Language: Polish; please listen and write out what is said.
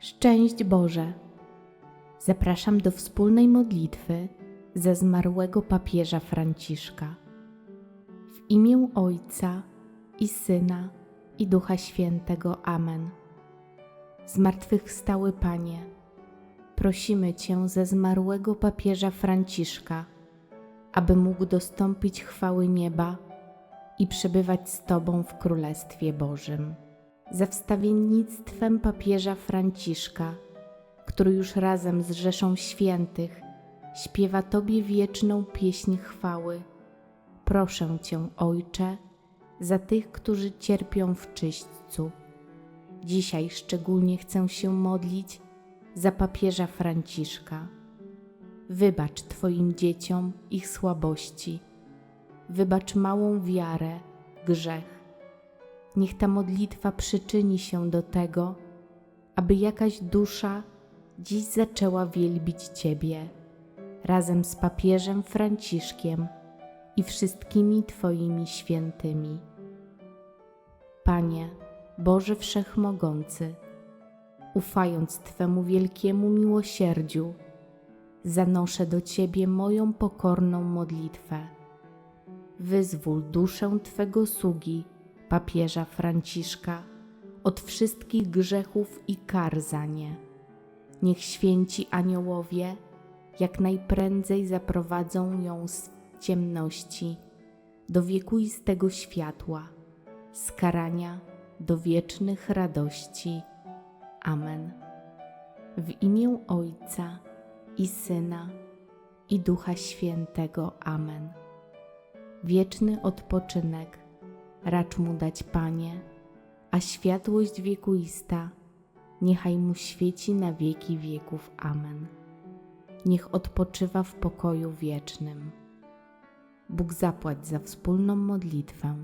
Szczęść Boże! Zapraszam do wspólnej modlitwy za zmarłego papieża Franciszka. W imię Ojca i Syna i Ducha Świętego. Amen. Zmartwychwstały Panie, prosimy Cię za zmarłego papieża Franciszka, aby mógł dostąpić chwały nieba i przebywać z Tobą w Królestwie Bożym. Za wstawiennictwem papieża Franciszka, który już razem z Rzeszą Świętych śpiewa Tobie wieczną pieśń chwały, proszę Cię, Ojcze, za tych, którzy cierpią w czyśćcu. Dzisiaj szczególnie chcę się modlić za papieża Franciszka. Wybacz Twoim dzieciom ich słabości, wybacz małą wiarę, grzech. Niech ta modlitwa przyczyni się do tego, aby jakaś dusza dziś zaczęła wielbić Ciebie razem z papieżem Franciszkiem i wszystkimi Twoimi świętymi. Panie, Boże Wszechmogący, ufając Twemu wielkiemu miłosierdziu, zanoszę do Ciebie moją pokorną modlitwę. Wyzwól duszę Twego sługi, papieża Franciszka, od wszystkich grzechów i kar za nie. Niech święci aniołowie jak najprędzej zaprowadzą ją z ciemności do wiekuistego światła, z karania do wiecznych radości. Amen. W imię Ojca i Syna i Ducha Świętego. Amen. Wieczny odpoczynek racz mu dać, Panie, a światłość wiekuista niechaj mu świeci na wieki wieków. Amen. Niech odpoczywa w pokoju wiecznym. Bóg zapłać za wspólną modlitwę